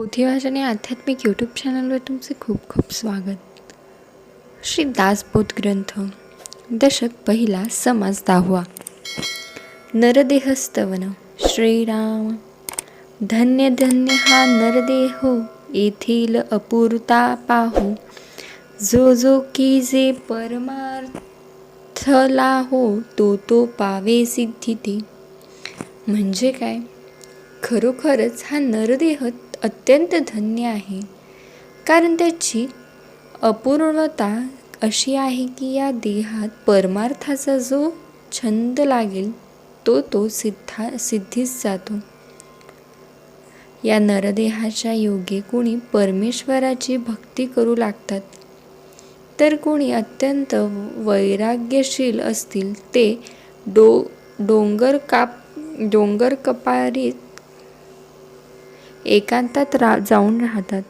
पोथीवाचन या आध्यात्मिक यूट्यूब चॅनलवर तुमचे खूप खूप स्वागत. श्री दासबोध ग्रंथ दशक पहिला समाज दहावा. नरदेहस्तवन श्रीराम. धन्य धन्य हा नरदेहो येथील अपूर्ता पाहू. जो जो की जे परमार्थला हो तो तो पावे सिद्धी ते म्हणजे काय? खरोखरच हा नरदेह अत्यंत धन्य आहे. कारण त्याची अपूर्णता अशी आहे की या देहात परमार्थाचा जो छंद लागेल तो तो सिद्धा सिद्धीस जातो. या नरदेहाच्या योगे कोणी परमेश्वराची भक्ती करू लागतात. तर कोणी अत्यंत वैराग्यशील असतील ते डो डोंगर काप डोंगर कपारीत एकांतात रा जाऊन राहतात.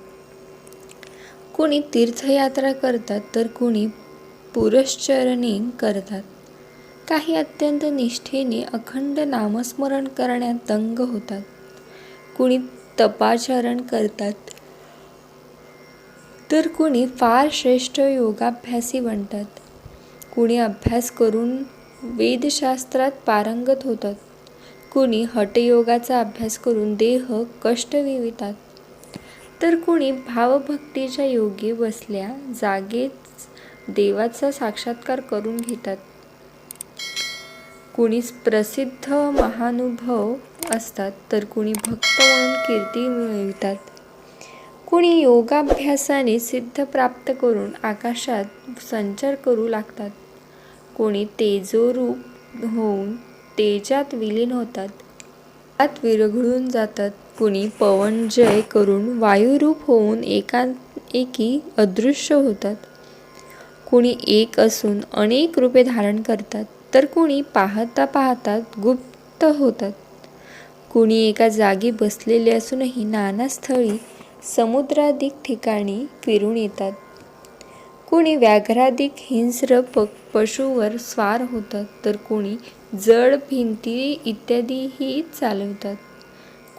कुणी तीर्थयात्रा करतात तर कुणी पुरश्चरणी करतात. काही अत्यंत निष्ठेने अखंड नामस्मरण करण्यात दंग होतात. कुणी तपाचरण करतात तर कुणी फार श्रेष्ठ योगाभ्यासी बनतात. कुणी अभ्यास करून वेदशास्त्रात पारंगत होतात. कुणी हटयोगाचा अभ्यास करून देह कष्ट विवितात. तर कुणी भावभक्तीच्या योगी बसल्या जागेच देवाचा साक्षात्कार करून घेतात. कुणी प्रसिद्ध महानुभव असतात तर कुणी भक्त म्हणून कीर्ती मिळवितात. कुणी योगाभ्यासाने सिद्ध प्राप्त करून आकाशात संचार करू लागतात. कोणी तेजोरूप होऊन तेजात विलीन होतात. आत विरघळून जातात. कुणी पवन जय करून वायुरूप होऊन एकाएकी अदृश्य होतात. कुणी एक असून अनेक रूपे धारण करतात. तर कुणी पाहता पाहता गुप्त होतात. कुणी एका जागी बसलेले असूनही नाना स्थळी समुद्राधिक ठिकाणी फिरून येतात. कुणी व्याघ्राधिक हिंस्र प पशुवर स्वार होतात तर कुणी जड भिंती इत्यादीही चालवतात.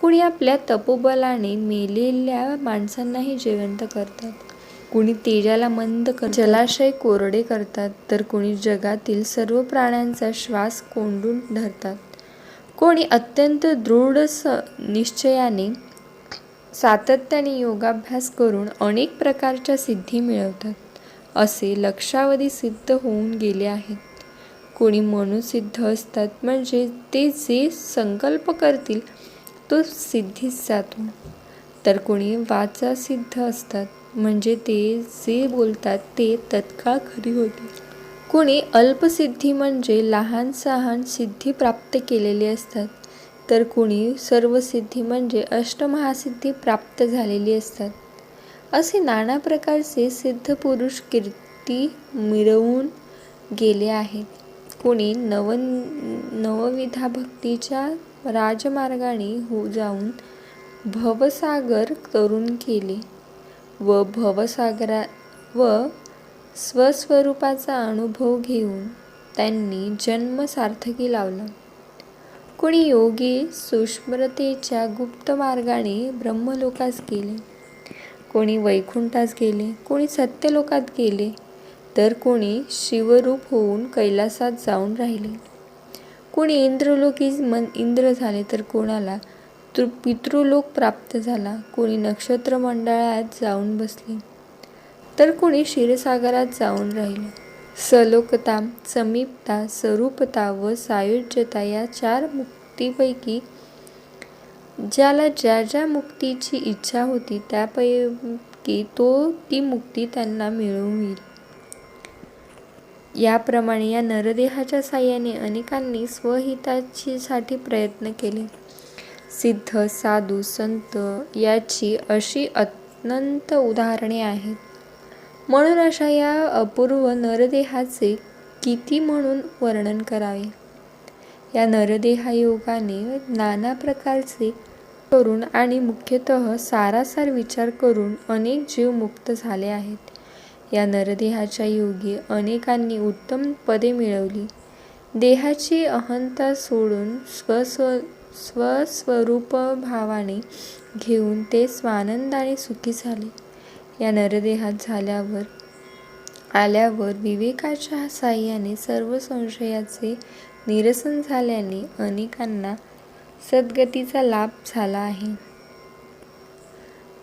कुणी आपल्या तपोबलाने मेलेल्या माणसांनाही जिवंत करतात. कुणी तेजाला मंद कर जलाशय कोरडे करतात तर कुणी जगातील सर्व प्राण्यांचा श्वास कोंडून धरतात. कोणी अत्यंत दृढ स निश्चयाने सातत्याने योगाभ्यास करून अनेक प्रकारच्या सिद्धी मिळवतात. असे लक्षावधी सिद्ध होऊन गेले आहेत. कोणी मनुसिद्ध असतात म्हणजे ते जे संकल्प करतील तो सिद्धीच जातो. तर कोणी वाचा सिद्ध असतात म्हणजे ते जे बोलतात ते तत्काळ खरी होते. कोणी अल्पसिद्धी म्हणजे लहान सहान सिद्धी प्राप्त केलेली असतात. तर कोणी सर्वसिद्धी म्हणजे अष्टमहासिद्धी प्राप्त झालेली असतात. असे नाना प्रकारचे सिद्ध पुरुष कीर्ती मिळवून गेले आहेत. कोणी नव नवविधा भक्तीच्या राजमार्गाने हो जाऊन भवसागर तरुण केले व भवसागरा व स्वस्वरूपाचा अनुभव घेऊन त्यांनी जन्म सार्थकी लावला. कोणी योगी सुष्मरतेच्या गुप्त मार्गाने ब्रह्मलोकास गेले. कोणी वैकुंठास गेले कोणी सत्यलोकात गेले तर कोणी शिवरूप होऊन कैलासात जाऊन राहिले. कोणी इंद्रलोकी मन इंद्र झाले तर कोणाला तृ पितृलोक प्राप्त झाला कोणी नक्षत्र मंडळात जाऊन बसले तर कोणी क्षीरसागरात जाऊन राहिले. सलोकता समीपता स्वरूपता व सायुज्यता या चार मुक्तीपैकी ज्याला ज्या ज्या मुक्तीची इच्छा होती त्यापैकी तो ती मुक्ती त्यांना मिळवून याप्रमाणे या नरदेहाच्या साह्याने अनेकांनी स्वहिताची प्रयत्न केले. सिद्ध साधू संत याची अशी अत्यंत उदाहरणे आहेत. म्हणून अशा या अपूर्व नरदेहाचे किती म्हणून वर्णन करावे? या नरदेहायोगाने नाना प्रकारचे करून आणि मुख्यतः सारासार विचार करून अनेक जीव मुक्त झाले आहेत. या नरदेहाच्या योगी अनेकांनी उत्तम पदे मिळवली. देहाची अहंता सोडून स्वस्व स्वस्वरूप भावाने घेऊन ते स्वानंदाने सुखी झाले. या नरदेहात झाल्यावर आल्यावर विवेकाच्या साह्याने सर्व संशयाचे निरसन झाल्याने अनेकांना सद्गतीचा लाभ झाला आहे.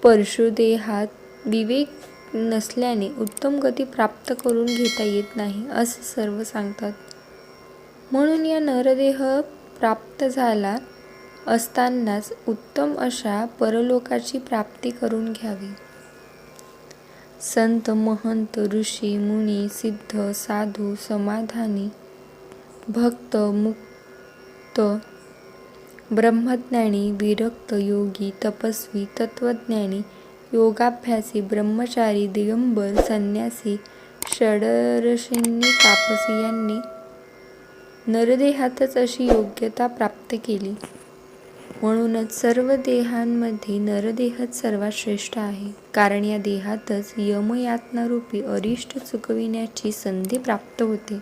परशुदेहात विवेक नसल्याने उत्तम गती प्राप्त करून घेता येत नाही असे सर्व सांगतात. म्हणून या नरदेह प्राप्त झाला असतानाच उत्तम अशा परलोकाची प्राप्ती करून घ्यावी. संत महंत ऋषी मुनी सिद्ध साधू समाधानी भक्त मुक्त ब्रह्मज्ञानी विरक्त योगी तपस्वी तत्वज्ञानी योगाभ्यासी ब्रह्मचारी दिगंबर संन्यासी षडरशींनी तापसी यांनी नरदेहातच अशी योग्यता प्राप्त केली. म्हणूनच सर्व देहांमध्ये नरदेहच सर्वात श्रेष्ठ आहे. कारण या देहातच यमयातनारूपी अरिष्ट चुकविण्याची संधी प्राप्त होते.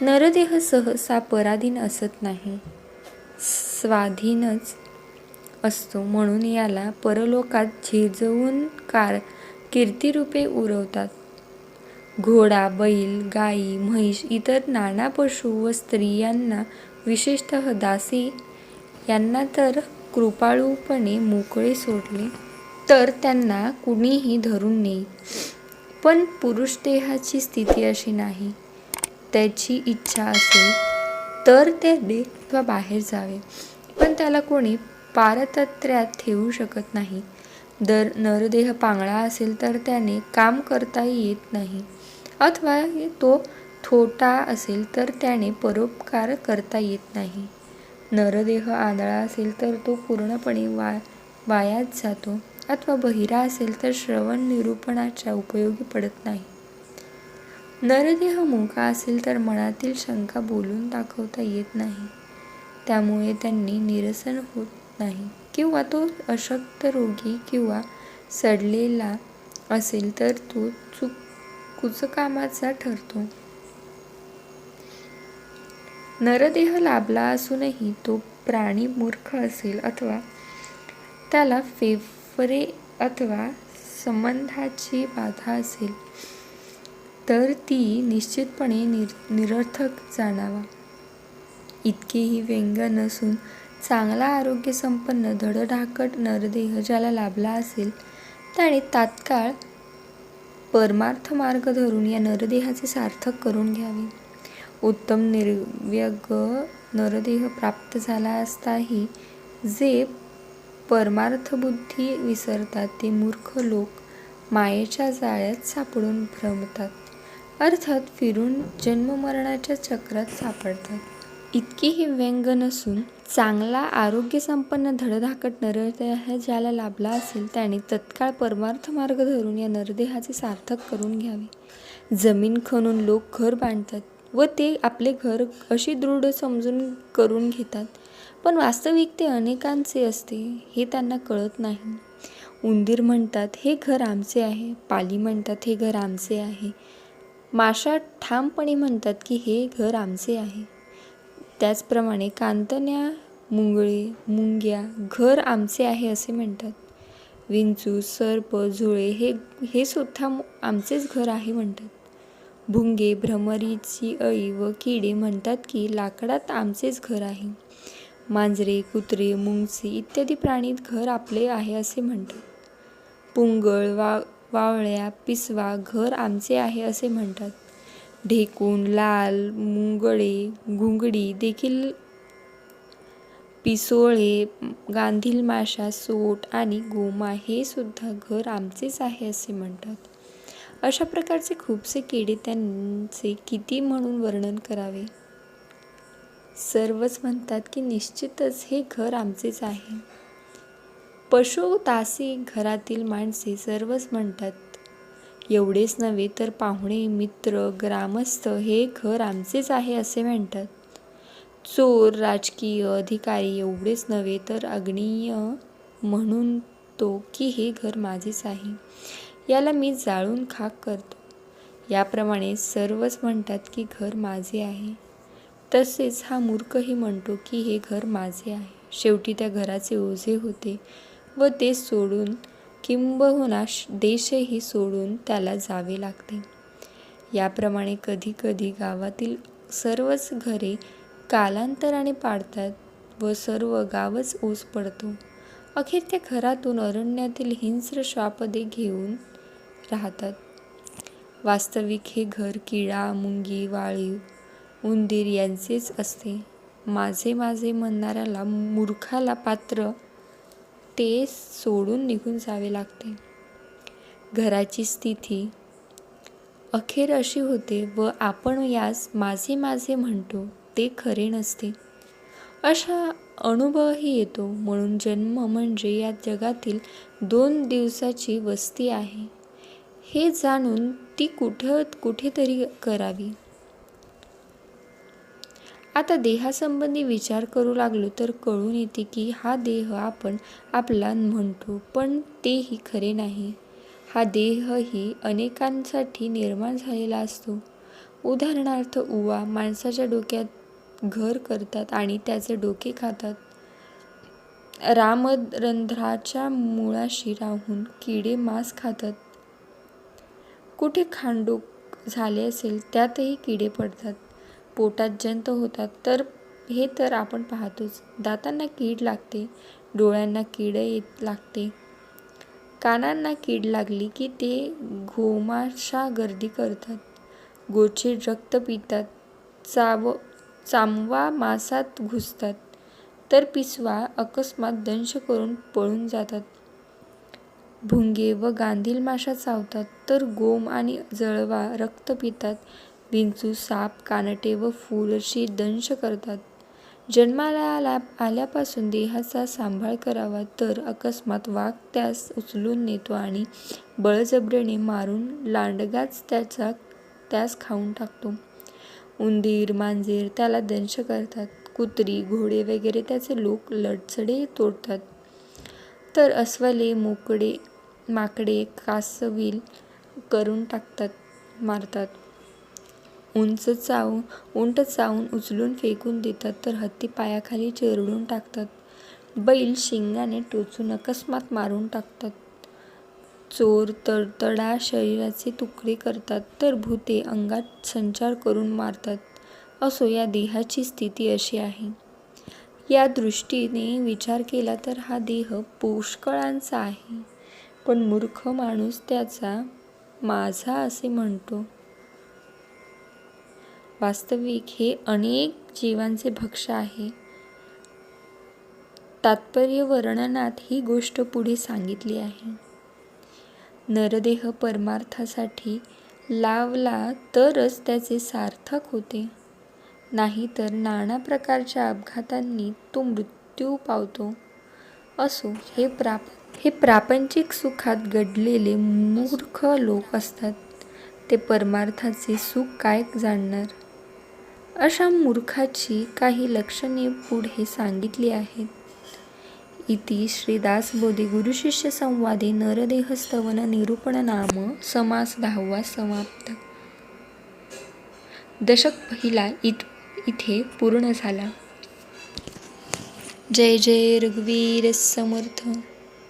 नरदेह सहसा पराधीन असत नाही. स्वाधीनच असतो म्हणून याला परलोकात झिजवून कार कीर्तिरूपे उरवतात. घोडा बैल गाई म्हैस इतर नाना पशु व स्त्रियांना विशेषतः दासी यांना तर कृपाळूपणे मोकळे सोडले तर त्यांना कुणीही धरून नेई. पण पुरुष देहाची स्थिती अशी नाही. त्याची इच्छा असेल तर ते किंवा बाहेर जावे. पण त्याला कोणी पारतत्र्यात ठेवू शकत नाही. दर नरदेह पांगळा असेल तर त्याने काम करता येत नाही. अथवा तो थोटा असेल तर त्याने परोपकार करता येत नाही. नरदेह आंधळा असेल तर तो पूर्णपणे वा वायात जातो. अथवा बहिरा असेल तर श्रवण निरूपणाच्या उपयोगी पडत नाही. नरदेह मुका असेल तर मनातील शंका बोलून दाखवता येत नाही. त्यामुळे त्यांनी निरसन होत नाही. किंवा तो अशक्त रोगी किंवा सडलेला असेल तर तो चुक कुचकामाचा ठरतो. नरदेह लाभला असूनही तो प्राणी मूर्ख असेल अथवा त्याला फेफरे अथवा संबंधाची बाधा असेल तर ती निश्चितपणे निर निरर्थक जाणावा. इतकेही व्यंग नसून चांगला आरोग्यसंपन्न धडधाकट नरदेह ज्याला लाभला असेल त्याने तात्काळ परमार्थ मार्ग धरून या नरदेहाचे सार्थक करून घ्यावे. उत्तम निर्व्यग नरदेह प्राप्त झाला असताही जे परमार्थबुद्धी विसरतात ते मूर्ख लोक मायेच्या जाळ्यात सापडून भ्रमतात. अर्थात फिरून जन्ममरणाच्या चक्रात सापडतात. इतकीही व्यंग नसून चांगला आरोग्यसंपन्न धडधाकट नरदेह ज्याला लाभला असेल त्याने तत्काळ परमार्थ मार्ग धरून या नरदेहाचे सार्थक करून घ्यावे. जमीन खणून लोक घर बांधतात व ते आपले घर अशी दृढ समजून करून घेतात. पण वास्तविक ते अनेकांचे असते हे त्यांना कळत नाही. उंदीर म्हणतात हे घर आमचे आहे. पाली म्हणतात हे घर आमचे आहे. माशा ठामपणे म्हणतात की हे घर आमचे आहे. त्याचप्रमाणे कांतन्या मुंगळे मुंग्या घर आमचे आहे असे म्हणतात. विंचू सर्प झुळे हे हे सुद्धा आमचेच घर आहे म्हणतात. भुंगे भ्रमरीची अळी व किडे म्हणतात की लाकडात आमचेच घर आहे. मांजरे कुत्रे मुंगसे इत्यादी प्राणी घर आपले आहे असे म्हणतात. पुंगळ वा वावळ्या पिसवा घर आमचे आहे असे म्हणतात. ढेकून लाल मुंगळे घुंगडी देखील पिसोळे गांधील माशा सोट आणि गोमा हे सुद्धा घर आमचेच आहे असे म्हणतात. अशा प्रकारचे खूपसे किडे त्यांचे किती म्हणून वर्णन करावे? सर्वच म्हणतात की निश्चितच हे घर आमचेच आहे. पशु तासी घरातील माणसे सर्वच म्हणतात एवढेच नव्हे तर पाहुणे मित्र ग्रामस्थ हे घर आमचेच आहे असे म्हणतात. चोर राजकीय अधिकारी एवढेच नव्हे तर अग्नीय म्हणून तो की हे घर माझेच आहे याला मी जाळून खाक करतो. याप्रमाणे सर्वच म्हणतात की घर माझे आहे. तसेच हा मूर्खही म्हणतो की हे घर माझे आहे. शेवटी त्या घराचे ओझे होते व ते सोडून किंबहुना देशही सोडून त्याला जावे लागते. याप्रमाणे कधी कधी गावातील सर्वच घरे कालांतराने पाडतात व सर्व गावच ओस पडतो. अखेर त्या घरातून अरण्यातील हिंस्र श्वापदे घेऊन राहतात. वास्तविक हे घर किडा मुंगी वाळीव उंदीर यांचेच असते. माझे माझे म्हणणाऱ्याला मूर्खाला पात्र ते सोडून निघून जावे लागते. घराची स्थिती. अखेर अशी होते व आपण यास माझे माझे म्हणतो ते खरे नसते. अशा अनुभवही येतो म्हणून जन्म म्हणजे या जगातील दोन दिवसाची वस्ती आहे. हे जाणून ती कुठं कुठेतरी करावी. आता देहासंबंधी विचार करू लागलो तर कळून येते की हा देह आपण आपला म्हणतो पण तेही खरे नाही. हा देहही अनेकांसाठी निर्माण झालेला असतो. उदाहरणार्थ उवा माणसाच्या डोक्यात घर करतात आणि त्याचे डोके खातात. रामरंध्राच्या मुळाशी राहून किडे मांस खातात. कुठे खांडूक झाले असेल त्यातही किडे पडतात. पोटात जंत होतात तर हे तर आपण पाहतोच. दातांना कीड लागते डोळ्यांना कीड येत लागते कानांना कीड लागली की ते घोमाशा गर्दी करतात. गोचे रक्त पितात चाव चांबवा मासात घुसतात तर पिसवा अकस्मात दंश करून पळून जातात. भुंगे व गांधील माशा चावतात तर गोम आणि जळवा रक्त पितात विंचू साप कानटे व फुलशी दंश करतात. जन्माला आला आल्यापासून देहाचा सांभाळ करावा तर अकस्मात वाघ त्यास उचलून नेतो आणि बळजबरीने मारून लांडगाच त्याचा त्यास खाऊन टाकतो. उंदीर मांजर त्याला दंश करतात. कुत्री घोडे वगैरे त्याचे लोक लडचडे तोडतात. तर अस्वले मोकडे माकडे कासवील करून टाकतात मारतात. उंच चावून उंट चावून उचलून फेकून देतात तर हत्ती पायाखाली चिरडून टाकतात. बैल शिंगाने टोचून अकस्मात मारून टाकतात. चोर तडतडा शरीराचे तुकडे करतात तर भूते अंगात संचार करून मारतात. असो या देहाची स्थिती अशी आहे. या दृष्टीने विचार केला तर हा देह पुष्कळांचा आहे. पण मूर्ख माणूस त्याचा माझा असे म्हणतो वास्तविक हे अनेक जीवांचे भक्ष आहे. तात्पर्य वर्णनात ही गोष्ट पुढे सांगितली आहे. नरदेह परमार्थासाठी लावला तरच त्याचे सार्थक होते. नाहीतर नाना प्रकारच्या अपघातांनी तो मृत्यू पावतो. असो हे प्राप हे प्रापंचिक सुखात घडलेले मूर्ख लोक असतात. ते परमार्थाचे सुख काय जाणणार? अशा मूर्खाची काही लक्षणे पुढे सांगितली आहेत. इति श्रीदासबोधी गुरुशिष्य संवादे नरदेहस्तवन निरूपण नाम समास दहावा समाप्त. दशक पहिला इत इथे पूर्ण झाला. जय जय रघुवीर समर्थ